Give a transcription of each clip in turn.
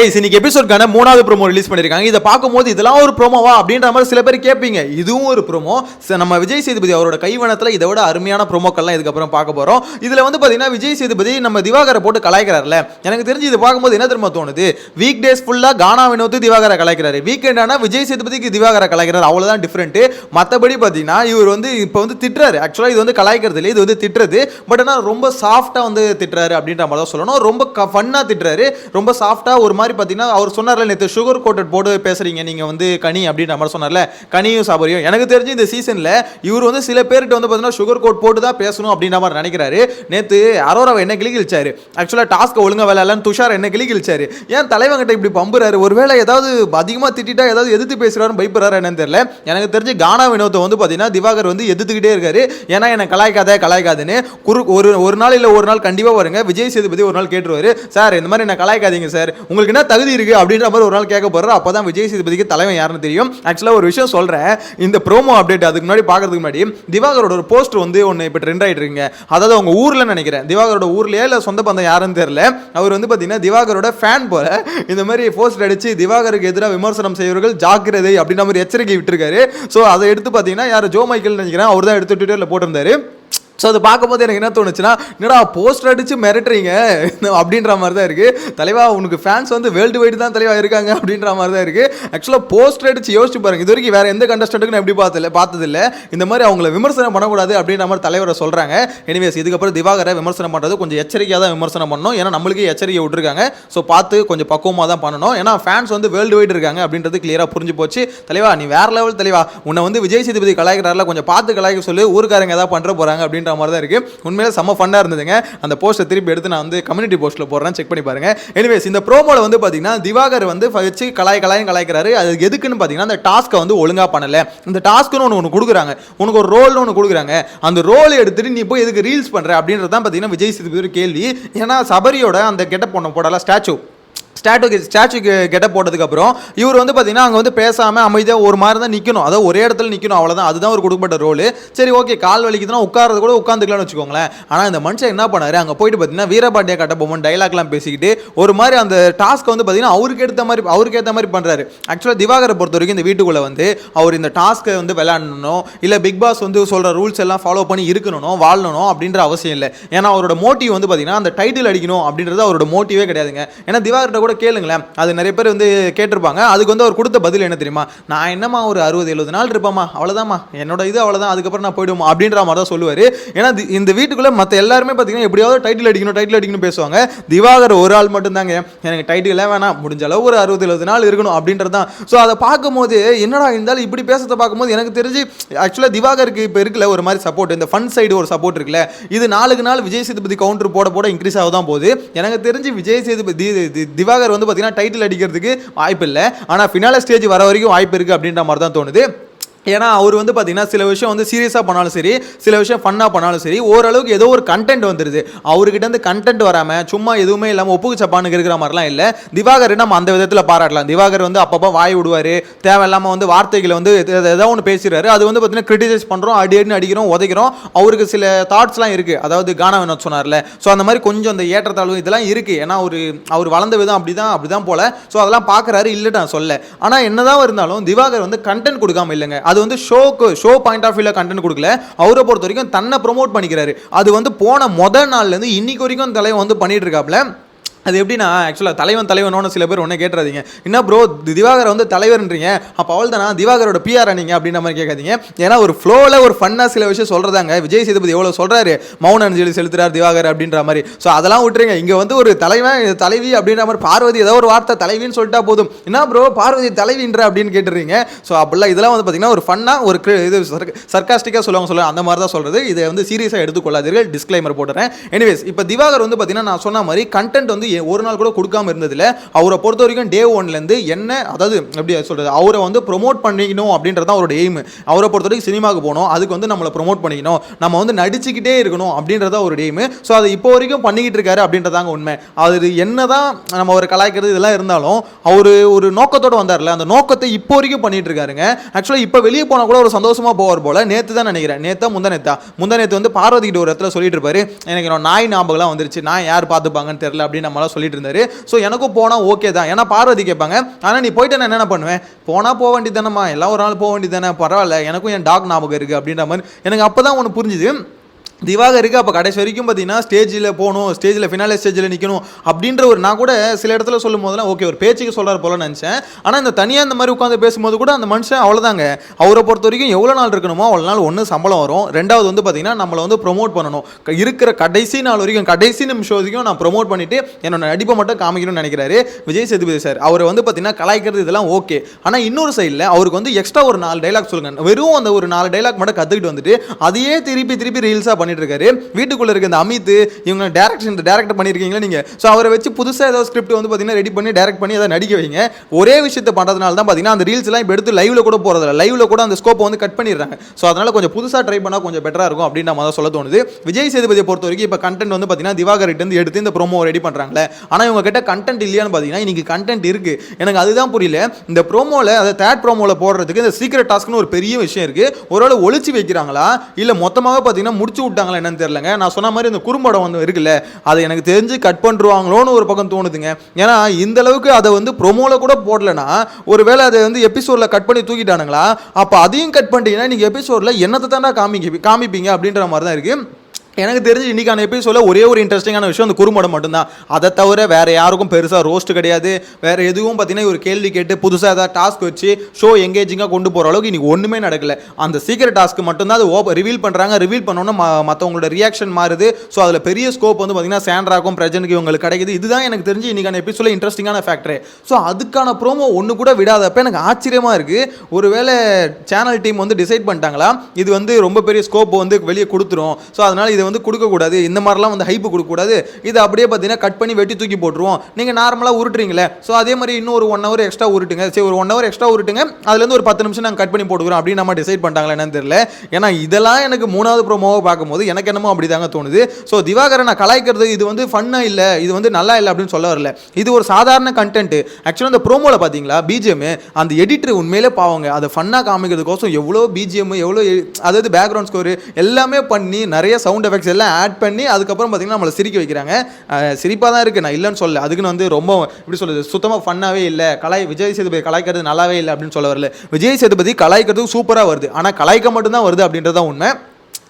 இன்னைக்கு எபிசோட்கான மூணாவது promo release பண்ணியிருக்காங்க இதை பார்க்கும்போது இதெல்லாம் ஒரு ப்ரோமோவா அப்படின்ற மாதிரி சில பேர் கேட்பீங்க. இதுவும் ஒரு ப்ரோமோ நம்ம விஜய் சேதுபதி அவரோட கைவனத்தில் இதை விட அருமையான ப்ரோமோக்கள்லாம் இதுக்கப்புறம் பார்க்க போகிறோம் இதில் வந்து பார்த்தீங்கன்னா விஜய் சேதுபதி நம்ம திவாகரை போட்டு கலாய்க்கிறார்ல எனக்கு தெரிஞ்சு இது பார்க்கும்போது என்ன திரும்ப தோணுது? வீக் டேஸ் ஃபுல்லாக கானா வினோத்து திவாகரை கலாய்க்கிறாரு. வீக்கெண்ட் ஆனால் விஜய் சேதுபதிக்கு திவாகரை கலாய்க்கிறார். அவ்வளோதான் டிஃப்ரெண்ட்டு மற்றபடி பார்த்தீங்கன்னா இவர் வந்து இப்போ வந்து திட்டுறாரு. ஆக்சுவலாக இது வந்து கலாய்க்கிறது இல்லை இது வந்து திட்டுறது. பட் ஆனால் ரொம்ப சாஃப்டாக வந்து திட்டுறாரு அப்படின்ற மாதிரி தான் சொல்லணும். ரொம்ப ஃபன்னாக திட்டுறாரு. ரொம்ப சாஃப்டாக ஒரு மாதிரி பார்த்தீங்கன்னா அவர் சொன்னார்ல நேற்று சுகர் கோட்டட் போட்டு பேசுகிறீங்க நீங்கள் வந்து கனி அப்படின்ற மாதிரி சொன்னார்ல. கனியும் சாபரியும். எனக்கு தெரிஞ்சு இந்த சீசனில் இவர் வந்து சில பேர்கிட்ட வந்து பார்த்தீங்கன்னா சுகர் கோட் போட்டு தான் பேசணும் அப்படின்ற மாதிரி நினைக்கிறாரு. நேற்று அரோராவை என்ன கிளி கிழிச்சாரு ஆக்சுவலாக டாஸ்க்கை ஒழுங்கா விளையாடலன்னு துஷார் என்ன கிளி கிழிச்சாரு ஏன் தலைவங்கிட்ட இப்படி பம்புறாரு? ஒருவேளை ஏதாவது அதிகமாக திட்டிட்டா ஏதாவது எதிர்த்து பேசுறாரு பயப்படுறாரு என்னன்னு தெரியல. எனக்கு தெரிஞ்சு கானா வினோத்தை வந்து பார்த்தீங்கன்னா திவாகர் வந்து எதிர்த்துக்கிட்டே இருக்காரு. ஏன்னா என்னை கலாய்க்காத கலாய்க்காதுன்னு குறு ஒரு ஒரு நாள் இல்லை ஒரு நாள் கண்டிப்பாக வருங்க. விஜய் சேதுபதி ஒரு நாள் கேட்டுருவாரு. சார் இந்த மாதிரி என்ன கலாய்க்காதீங்க சார். உங்களுக்கு என்ன தகுதி இருக்கு அப்படின்ற மாதிரி ஒரு நாள் கேட்க போறாரு. அப்பதான் விஜய் சேதுபதிக்கு தலைவன் யாருன்னு தெரியும். ஆக்சுவலாக ஒரு விஷயம் சொல்றேன். இந்த ப்ரோமோ அப்டேட் அதுக்கு முன்னாடி பார்க்கறதுக்கு முன்னாடி திவாகரோட ஒரு போஸ்டர் வந்து ஒன்று இப்போ ட்ரெண்ட் ஆயிட்டு இருக்குங்க. அதாவது அவங்க ஊர்ல நினைக்கிறேன். திவாகரோட ஊர்லயே இல்லை சொந்த பந்தம் யாருன்னு தெரியல. அவர் வந்து பார்த்தீங்கன்னா திவாகரோட ஃபேன் போல இந்த மாதிரி போஸ்டர் அடிச்சு திவாகருக்கு எதிராக விமர்சனம் செய்வர்கள் ஜாக்கிரதை அப்படின்ற மாதிரி எச்சரிக்கை விட்டுருக்காரு. ஸோ அதை எடுத்து பார்த்தீங்கன்னா யார்? ஜோ மைக்கேல் நினைக்கிறேன். அவர் தான் எடுத்து ட்விட்டரில் போட்டிருந்தாரு. ஸோ அதை பார்க்கும்போது எனக்கு என்ன தோணுச்சுன்னா என்னடா போஸ்டர் அடித்து மிரட்டுறீங்க? அப்படின்ற மாதிரி தான் இருக்குது தலைவா உனக்கு ஃபேன்ஸ் வந்து வேர்ல்டு வைடு தான் தலைவா இருக்காங்க அப்படின்ற மாதிரி தான் இருக்குது ஆக்சுவலாக போஸ்டர் அடிச்சு யோசிச்சு பாருங்க. இது வரைக்கும் வேறு எந்த கண்டஸ்டண்ட்டுக்கும் எப்படி பார்த்ததில்ல பார்த்ததில்ல. இந்த மாதிரி அவங்கள விமர்சனம் பண்ணக்கூடாது அப்படின்ற மாதிரி தலைவரை சொல்கிறாங்க எனிவேஸ் இதுக்கப்புறம் திவாகரை விமர்சனம் பண்ணுறது கொஞ்சம் எச்சரிக்கையாக தான் விமர்சனம் பண்ணணும். ஏன்னா நம்மளுக்கே எச்சரிக்கை விட்டுருக்காங்க. ஸோ பார்த்து கொஞ்சம் பக்குவமாக தான் பண்ணணும். ஏன்னா ஃபேன்ஸ் வந்து வேர்ல்டு வைடு இருக்காங்க அப்படின்றது கிளியராக புரிஞ்சு போச்சு. தலைவா நீ வேறு லெவல் தலைவா. உன்னை வந்து விஜய் சேதுபதி கலாய்க்கிறாரில் கொஞ்சம் பார்த்து கலாய்க்க சொல்லி. ஊருக்காரங்க ஏதாவது பண்ணுற போகிறாங்க அப்படின்ற மாதிரி தான் இருக்குது உண்மையிலே செம்ம ஃபன்னாக இருந்ததுங்க. அந்த போஸ்ட்டை திருப்பி எடுத்து நான் வந்து கம்யூனிட்டி போஸ்ட்டில் போடுறேன். செக் பண்ணி பாருங்க. எனிவேஸ் இந்த ப்ரோமோவில் வந்து பார்த்தீங்கன்னா திவாகர் வந்து வச்சு கலாய் கலாயம் கலாய்க்கிறாரு. அது எதுக்குன்னு பார்த்தீங்கன்னா அந்த டாஸ்க்கை வந்து ஒழுங்காக பண்ணலை. இந்த டாஸ்க்குன்னு ஒன்று ஒன்று கொடுக்குறாங்க. உனக்கு ஒரு ரோல்னு ஒன்று கொடுக்குறாங்க. அந்த ரோல் எடுத்துட்டு நீ போய் எதுக்கு ரீல்ஸ் பண்ணுற அப்படின்றது தான் பார்த்தீங்கன்னா விஜய் சேதுபதி ஒரு கேள்வி. ஏன்னா சபரியோட அந்த கெட்டப் பொண்ணை போடலாம் ஸ்டாச்சு ஸ்டாட்டு ஸ்டாச்சுக்கு கெட்ட போட்டதுக்கப்புறம் இவர் வந்து பார்த்தீங்கன்னா அங்கே வந்து பேசாமல் அமைதியாக ஒரு மாதிரி தான் நிற்கணும் அதாவது ஒரே இடத்துல நிற்கணும் அவ்வளோதான் அதுதான் ஒரு கொடுக்கப்பட்ட ரோல் சரி ஓகே கால் வலிக்குதுன்னா உட்காரது கூட உட்காந்துக்கலாம்னு வச்சுக்கோங்களேன். ஆனால் இந்த மனுஷன் என்ன பண்ணார்? அங்கே போயிட்டு பார்த்தீங்கன்னா வீரபாண்டியா கட்ட பொம்மன் டைலாக்லாம் பேசிக்கிட்டு ஒரு மாதிரி அந்த டாஸ்க் வந்து பார்த்தீங்கன்னா அவருக்கு ஏற்ற மாதிரி அவருக்கு ஏற்ற மாதிரி பண்ணுறாரு ஆக்சுவலாக திவாகரை பொறுத்த வரைக்கும் இந்த வீட்டுக்குள்ளே வந்து அவர் இந்த டாஸ்க்கை வந்து விளையாடணும் இல்லை பிக் பாஸ் வந்து சொல்கிற ரூல்ஸ் எல்லாம் ஃபாலோ பண்ணி இருக்கணும் வாழணும் அப்படின்ற அவசியம் இல்லை. ஏன்னா அவரோட மோட்டிவ் வந்து பார்த்தீங்கன்னா அந்த டைட்டில் அடிக்கணும் அப்படின்றது அவரோட மோட்டிவே கிடையாதுங்க. ஏன்னா திவாகர்கிட்ட கூட கேளுங்களேன். அது நிறைய பேர் வந்து கேட்டிருப்பாங்க. அதுக்கு வந்து அவர் கொடுத்த பதில் என்ன தெரியுமா? நான் என்னம்மா ஒரு அறுபது எழுபது நாள் இருப்பேம்மா. அவ்வளோதாம்மா என்னோட இது அவ்வளோதான் அதுக்கப்புறம் நான் போயிடுவோம் அப்படின்ற மாதிரி தான் சொல்லுவார். ஏன்னா இந்த வீட்டுக்குள்ளே மற்ற எல்லாருமே பார்த்தீங்கன்னா எப்படியாவது டைட்டில் அடிக்கணும் டைட்டில் அடிக்கணும் பேசுவாங்க. திவாகர் ஒரு ஆள் மட்டும்தாங்க. எனக்கு டைட்டிலே வேணாம். முடிஞ்ச அளவு ஒரு அறுபது எழுபது நாள் இருக்கணும் அப்படின்றது தான் ஸோ அதை பார்க்கும்போது என்னடா இருந்தாலும் இப்படி பேசுறத பார்க்கும்போது எனக்கு தெரிஞ்சு ஆக்சுவலாக திவாகருக்கு இப்போ இருக்குல்ல ஒரு மாதிரி சப்போர்ட் இந்த ஃபன் சைடு ஒரு சப்போர்ட் இருக்குல்ல. இது நாளுக்கு நாள் விஜய் சேதுபதி கவுண்டர் போட போட இன்க்ரீஸ் ஆக தான் போகுது. எனக்கு தெரிஞ்சு விஜய் சேதுபதி திவாகர் திவாகர் வந்து பார்த்தீங்கன்னா டைட்டில் அடிக்கிறதுக்கு வாய்ப்பு இல்லை ஆனால் ஃபினால ஸ்டேஜ் வர வரைக்கும் வாய்ப்பு இருக்குது அப்படின்ற மாதிரி தான் தோணுது. ஏன்னா அவர் வந்து பார்த்தீங்கன்னா சில விஷயம் வந்து சீரியஸாக பண்ணாலும் சரி சில விஷயம் ஃபன்னாக பண்ணாலும் சரி ஓரளவுக்கு ஏதோ ஒரு கண்டென்ட் வந்துடுது அவர்கிட்ட இருந்து கண்டென்ட் வராமல் சும்மா எதுவுமே இல்லாமல் ஒப்புக்கு சப்பானுக்கு இருக்கிற மாதிரிலாம் இல்லை. திவாகர் நம்ம அந்த விதத்தில் பாராட்டலாம். திவாகர் வந்து அப்பப்போ வாய் விடுவார். தேவையில்லாமல் வந்து வார்த்தைகளை வந்து ஏதோ ஒன்று பேசுகிறாரு அது வந்து பார்த்தீங்கன்னா கிரிட்டிசைஸ் பண்ணுறோம் அடி அடின்னு அடிக்கிறோம் உதைக்கிறோம். அவருக்கு சில தாட்ஸ்லாம் இருக்குது அதாவது கானா வினோத் சொன்னார்ல. ஸோ அந்த மாதிரி கொஞ்சம் அந்த ஏற்றத்தாழ்வு இதெல்லாம் இருக்குது ஏன்னா அவர் அவர் வளர்ந்த விதம் அப்படி தான் அப்படி தான் போல. ஸோ அதெல்லாம் பார்க்குறாரு இல்லை நான் சொல்ல. ஆனால் என்னதான் இருந்தாலும் திவாகர் வந்து கண்டென்ட் கொடுக்காம இல்லைங்க. அது வந்து ஷோக்கு ஷோ பாயிண்ட் ஆஃப் வியூவில் கண்டென்ட் கொடுக்கல. அவரை பொறுத்த வரைக்கும் தன்னை ப்ரொமோட் பண்ணிக்கிறாரு. அது வந்து போன முதல் நாள்லேருந்து இன்னைக்கு வரைக்கும் தலைவன் வந்து பண்ணிட்டு இருக்காப்ல. அது எப்படின்னா ஆக்சுவலாக தலைவன் தலைவனோன்னு சில பேர் ஒன்றே கேட்டுறாதீங்க. என்ன ப்ரோ திவாகர் வந்து தலைவர்ன்றீங்க? அப்போ அவள் தானா திவாகரோட பிஆர் அணிங்க அப்படின்ற மாதிரி கேட்காதீங்க. ஏன்னா ஒரு ஃப்ளோவில் ஒரு ஃபன்னாக சில விஷயம் சொல்கிறதாங்க விஜய் சேதுபதி எவ்வளோ சொல்கிறாரு மௌன அஞ்சலி செலுத்துறார் திவாகர் அப்படின்ற மாதிரி. ஸோ அதெல்லாம் விட்டுருங்க. இங்கே வந்து ஒரு தலைவன் தலைவி அப்படின்ற மாதிரி பார்வதி ஏதோ ஒரு வார்த்தை தலைவின்னு சொல்லிட்டா போதும். என்ன ப்ரோ பார்வதி தலைவின்ற அப்படின்னு கேட்டுறீங்க? ஸோ அப்படிலாம் இதெல்லாம் வந்து பார்த்தீங்கன்னா ஒரு ஃபன்னாக ஒரு இது சர்க்காஸ்டிக்காக சொல்லுவாங்க சொல்லுவாங்க அந்த மாதிரி தான் சொல்கிறது இதை வந்து சீரியஸாக எடுத்துக்கொள்ளாதீர்கள். டிஸ்க்ளைமர் போட்டுறேன். எனிவேஸ் இப்போ திவாகர் வந்து பார்த்தீங்கன்னா நான் சொன்ன மாதிரி கண்டென்ட் வந்து ஒரு நாள் கூட கொடுக்காம இருந்ததில்ல அவரை பொறுத்த வரைக்கும் டே ஒன்லேருந்து என்ன அதாவது எப்படி சொல்கிறது அவரை வந்து ப்ரொமோட் பண்ணிக்கணும் அப்படின்றது தான் அவரோட எய்ம் அவரை பொறுத்த வரைக்கும் சினிமாவுக்கு போகணும் அதுக்கு வந்து நம்மளை ப்ரொமோட் பண்ணிக்கணும். நம்ம வந்து நடிச்சுக்கிட்டே இருக்கணும் அப்படின்றது தான் ஒரு எய்ம் ஸோ அதை இப்போ வரைக்கும் பண்ணிக்கிட்டு இருக்காரு அப்படின்றதாங்க உண்மை. அது என்ன தான் நம்ம அவரை கலாய்க்கிறது இதெல்லாம் இருந்தாலும் அவர் ஒரு நோக்கத்தோடு வந்தார்ல அந்த நோக்கத்தை இப்போ வரைக்கும் பண்ணிட்டு இருக்காருங்க. ஆக்சுவலாக இப்போ வெளியே போனால் கூட ஒரு சந்தோஷமாக போவார் போல. நேற்று தான் நினைக்கிறேன். நேத்தா முந்தா நேத்தா. முந்தா நேற்று வந்து பார்வதி கிட்ட ஒரு இடத்துல சொல்லிட்டு இருப்பாரு. எனக்கு நாய் ஞாபகம்லாம் வந்துருச்சு. நான் யார் பார்த்துப்பாங்கன்னு தெரியல அப்படின்னு நம்ம நார்மலாக சொல்லிட்டு இருந்தாரு ஸோ எனக்கும் போனால் ஓகே தான். ஏன்னா பார்வதி கேட்பாங்க ஆனால் நீ போயிட்டு நான் என்ன பண்ணுவேன்? போனால் போக வேண்டியதானம்மா எல்லாம் ஒரு நாள் போக வேண்டியது தானே. பரவாயில்ல. எனக்கும் என் டாக் ஞாபகம் இருக்குது அப்படின்ற மாதிரி எனக்கு அப்போ தான் ஒன்று புரிஞ்சுது. திவாகருக்கு அப்போ கடைசி வரைக்கும் பார்த்தீங்கன்னா ஸ்டேஜில் போகணும் ஸ்டேஜில் ஃபினாலே ஸ்டேஜில் நிற்கணும் அப்படின்ற ஒரு நான் கூட சில இடத்துல சொல்லும் போதெல்லாம் ஓகே ஒரு பேச்சுக்கு சொல்கிறார் போல நினச்சேன். ஆனால் இந்த தனியாக இந்த மாதிரி உட்காந்து பேசும்போது கூட அந்த மனுஷன் அவ்வளோதாங்க அவரை பொறுத்த வரைக்கும் எவ்வளோ நாள் இருக்கணுமோ அவ்வளோ நாள் ஒன்று சம்பளம் வரும். ரெண்டாவது வந்து பார்த்தீங்கன்னா நம்மளை வந்து ப்ரொமோட் பண்ணணும். க- இருக்கிற கடைசி நாள் வரைக்கும் கடைசி நிமிஷம் வரைக்கும் நான் ப்ரொமோட் பண்ணிட்டு என்னோட நடிப்பை மட்டும் காமிக்கணும்னு நினைக்கிறாரு விஜய் சேதுபதி சார் அவர் வந்து பார்த்தீங்கன்னா கலாய்க்கிறது இதெல்லாம் ஓகே ஆனால் இன்னொரு சைடில் அவருக்கு வந்து எக்ஸ்ட்ரா ஒரு நாலு டைலாக் சொல்லுங்க. வெறும் அந்த ஒரு நாலு டைலாக் மட்டும் கற்றுக்கிட்டு வந்துட்டு அதையே திருப்பி திருப்பி ரீல்ஸாக பண்ணிட்டு இருக்காரு வீட்டுக்குள்ள இருக்க இந்த அமித் இவங்க டேரக்ஷன் டேரக்ட் பண்ணியிருக்கீங்களா நீங்கள் ஸோ அவரை வச்சு புதுசாக ஏதாவது ஸ்கிரிப்ட் வந்து பார்த்தீங்கன்னா ரெடி பண்ணி டேரக்ட் பண்ணி அதை நடிக்க வைங்க. ஒரே விஷயத்தை பண்ணுறதுனால தான் பார்த்தீங்கன்னா அந்த ரீல்ஸ்லாம் எல்லாம் இப்போ எடுத்து லைவ்ல கூட போகிறதில்ல லைவ்ல கூட அந்த ஸ்கோப்பை வந்து கட் பண்ணிடுறாங்க. ஸோ அதனால கொஞ்சம் புதுசாக ட்ரை பண்ணால் கொஞ்சம் பெட்டராக இருக்கும் அப்படின்னு நம்ம தான் சொல்ல தோணுது. விஜய் சேதுபதியை பொறுத்த வரைக்கும் இப்போ கண்டென்ட் வந்து பார்த்தீங்கன்னா திவாகர்கிட்ட வந்து எடுத்து இந்த ப்ரோமோ ரெடி பண்ணுறாங்களே ஆனால் இவங்க கிட்ட கண்டென்ட் இல்லையான்னு பார்த்தீங்கன்னா இன்னைக்கு கண்டென்ட் இருக்கு. எனக்கு அதுதான் புரியல. இந்த ப்ரோமோவில் அதை தேர்ட் ப்ரோமோவில் போடுறதுக்கு இந்த சீக்ரெட் டாஸ்க்னு ஒரு பெரிய விஷயம் இருக்கு. ஒருவேளை ஒழிச்சு வைக்கிறாங்களா? இல்லை மொத்தமாக பார்த்தீங்கன்னா முடிச்சு விட்டு விட்டாங்களா என்னன்னு தெரியலங்க. நான் சொன்ன மாதிரி இந்த குறும்படம் வந்து இருக்குல்ல அது எனக்கு தெரிஞ்சு கட் பண்ணுருவாங்களோன்னு ஒரு பக்கம் தோணுதுங்க. ஏன்னா இந்த அளவுக்கு அதை வந்து ப்ரொமோவில் கூட போடலனா ஒருவேளை அதை வந்து எபிசோடில் கட் பண்ணி தூக்கிட்டானுங்களா? அப்போ அதையும் கட் பண்ணிட்டீங்கன்னா நீங்கள் எபிசோடில் என்னத்தை தாண்டா காமிக்க காமிப்பீங்க அப்படின்ற மாதிரி தான் இருக்குது எனக்கு தெரிஞ்சு இன்னைக்கான எபிசோட ஒரே ஒரு இன்ட்ரெஸ்டிங்கான விஷயம் அந்த குறும்படம் மட்டும்தான். அதை தவிர வேறு யாருக்கும் பெருசாக ரோஸ்ட் கிடையாது. வேறு எதுவும் பார்த்தீங்கன்னா ஒரு கேள்வி கேட்டு புதுசாக ஏதாவது டாஸ்க் வச்சு ஷோ எங்கேஜிங்காக கொண்டு போகிற அளவுக்கு இன்னைக்கு ஒன்றுமே நடக்கல. அந்த சீக்கிரம் டாஸ்க் மட்டும்தான் அது ஓப்ப ரிவீல் பண்ணுறாங்க ரிவீல் பண்ணோன்னா மற்றவங்களோட ரியாக்ஷன் மாறுது. ஸோ அதில் பெரிய ஸ்கோப் வந்து பார்த்தீங்கன்னா சேண்ட்ராக்கும் பிரஜனுக்கு இவங்களுக்கு கிடைக்குது. இதுதான் எனக்கு தெரிஞ்சு இன்னைக்கான எபிசோட இன்ட்ரெஸ்டிங்கான ஃபேக்டரே ஸோ அதுக்கான ப்ரோமோ ஒன்று கூட விடாதப்ப எனக்கு ஆச்சரியமாக இருக்குது ஒருவேளை சேனல் டீம் வந்து டிசைட் பண்ணிட்டாங்களா? இது வந்து ரொம்ப பெரிய ஸ்கோப் வந்து வெளியே கொடுத்துரும். ஸோ அதனால இதை வந்து கொடுக்கக்கூடாது. இந்த மாதிரிலாம் வந்து ஹைப்பு கொடுக்கக்கூடாது. இதை அப்படியே பார்த்தீங்கன்னா கட் பண்ணி வெட்டி தூக்கி போட்டுருவோம். நீங்கள் நார்மலாக உருட்டுறீங்களே. ஸோ அதே மாதிரி இன்னும் ஒரு ஒன் ஹவர் எக்ஸ்ட்ரா உருட்டுங்க. சரி ஒரு ஒன் ஹவர் எக்ஸ்ட்ரா உருட்டுங்க. அதுலேருந்து ஒரு பத்து நிமிஷம் நாங்கள் கட் பண்ணி போட்டுக்கிறோம் அப்படின்னு நம்ம டிசைட் பண்ணிட்டாங்களா என்னன்னு தெரியல. ஏன்னா இதெல்லாம் எனக்கு மூணாவது ப்ரோமோவை பார்க்கும்போது எனக்கு என்னமோ அப்படி தாங்க தோணுது. ஸோ திவாகரனை நான் கலாய்க்கிறது இது வந்து ஃபன்னாக இல்லை இது வந்து நல்லா இல்லை அப்படின்னு சொல்ல வரல. இது ஒரு சாதாரண கண்டென்ட் ஆக்சுவலாக அந்த ப்ரோமோவில் பார்த்தீங்களா? பிஜிஎம் அந்த எடிட்டர் உண்மையிலே பாவங்க. அதை ஃபன்னாக காமிக்கிறதுக்கோசம் எவ்வளோ பிஜிஎம் எவ்வளோ அதாவது பேக்ரவுண்ட் ஸ்கோர் எல்லாமே பண்ணி நிறைய சவுண்ட் எஃபெக்ட்ஸ் எல்லாம் ஆட் பண்ணி அதுக்கப்புறம் பார்த்தீங்கன்னா நம்மளை சிரிக்க வைக்கிறாங்க. சிரிப்பாக தான் இருக்குது நான் இல்லைன்னு சொல்ல அதுக்குன்னு வந்து ரொம்ப எப்படி சொல்லுது சுத்தமாக ஃபன்னாகவே இல்லை. கலாய் விஜய் சேதுபதி கலாய்க்கிறது நல்லாவே இல்லை அப்படின்னு சொல்ல வரல. விஜய் சேதுபதி கலாய்க்கிறதுக்கு சூப்பராக வருது. ஆனால் கலாய்க்க மட்டும்தான் வருது அப்படின்றது தான் உண்மை.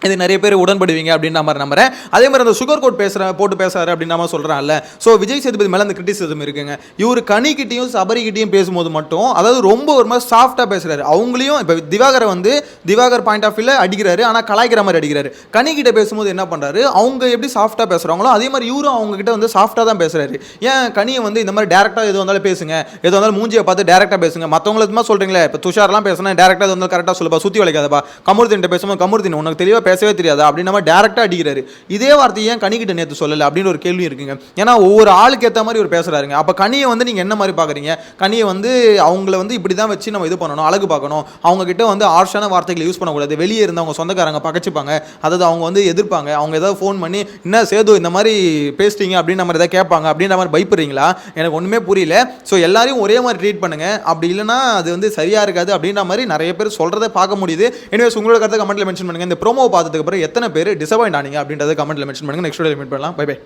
இது நிறைய பேர் உடன்படுவீங்க அப்படின்ற மாதிரி நம்புறேன். அதே மாதிரி அந்த சுகர் கோட் பேசுற போட்டு பேசுறாரு அப்படின்னு நம்ம சொல்றான்ல ஸோ விஜய் சேதுபதி மேலே அந்த கிரிட்டிசிசம் இருக்குங்க. இவர் கனிக்கிட்டையும் சபரிக்கிட்டையும் பேசும்போது மட்டும் அதாவது ரொம்ப ஒரு மாதிரி சாஃப்டாக பேசுறாரு. அவங்களையும் இப்போ திவாகரை வந்து திவாகர் பாயிண்ட் ஆஃப் வியூவில் அடிக்கிறாரு ஆனால் கலாய்க்கிற மாதிரி அடிக்கிறாரு. கனிக்கிட்ட பேசும்போது என்ன பண்ணுறாரு அவங்க எப்படி சாஃப்டாக பேசுகிறாங்களோ அதே மாதிரி இவரும் அவங்க கிட்ட வந்து சாஃப்டாக தான் பேசுறாரு. ஏன் கனியை வந்து இந்த மாதிரி டேரக்டாக எது வந்தாலும் பேசுங்க. எது வந்தாலும் மூஞ்சியை பார்த்து டேரக்டாக பேசுங்க. மற்றவங்களுக்கு சொல்கிறீங்களே இப்போ துஷார்லாம் பேசுனா டேரக்டாக எது வந்தாலும் கரெக்டாக சொல்லுப்பா. சுற்றி வளைக்காதப்பா. கமருதீன் பேசும்போது கமருதீன் உனக்கு தெளிவாக பேசவே தெரியாதா அப்படின்னு நம்ம டேரெக்டாக அடிக்கிறாரு. இதே வார்த்தையை ஏன் கனிக்கிட்ட நேற்று சொல்லலை அப்படின்னு ஒரு கேள்வி இருக்குங்க. ஏன்னா ஒவ்வொரு ஆளுக்கு ஏற்ற மாதிரி ஒரு பேசுகிறாருங்க அப்போ கனியை வந்து நீங்கள் என்ன மாதிரி பார்க்குறீங்க கனியை வந்து அவங்கள வந்து இப்படி தான் வச்சு நம்ம இது பண்ணணும் அழகு பார்க்கணும். அவங்க கிட்ட வந்து ஆர்ஷான வார்த்தைகளை யூஸ் பண்ணக்கூடாது. வெளியே இருந்து அவங்க சொந்தக்காரங்க பகச்சிப்பாங்க. அதாவது அவங்க வந்து எதிர்ப்பாங்க. அவங்க ஏதாவது ஃபோன் பண்ணி என்ன சேது இந்த மாதிரி பேசுறீங்க? அப்படின்னு நம்ம ஏதாவது கேட்பாங்க. அப்படின்ற மாதிரி பயப்படுறீங்களா? எனக்கு ஒன்றுமே புரியல. ஸோ எல்லாரையும் ஒரே மாதிரி ட்ரீட் பண்ணுங்கள் அப்படி இல்லைன்னா அது வந்து சரியாக இருக்காது அப்படின்ற மாதிரி நிறைய பேர் சொல்கிறத பார்க்க முடியுது. எனிவேஸ் உங்களோட கருத்தை கமெண்ட்டில் மென்ஷன் பண்ணுங்க. இந்த ப்ரோமோ பார்த்ததுக்கப்புறம் எத்தனை பேர் டிசப்பாயிண்ட் ஆனீங்க அப்படின்றத கமெண்ட்டில் மென்ஷன் பண்ணுங்கள் நெக்ஸ்ட் மீட் பண்ணலாம். Bye bye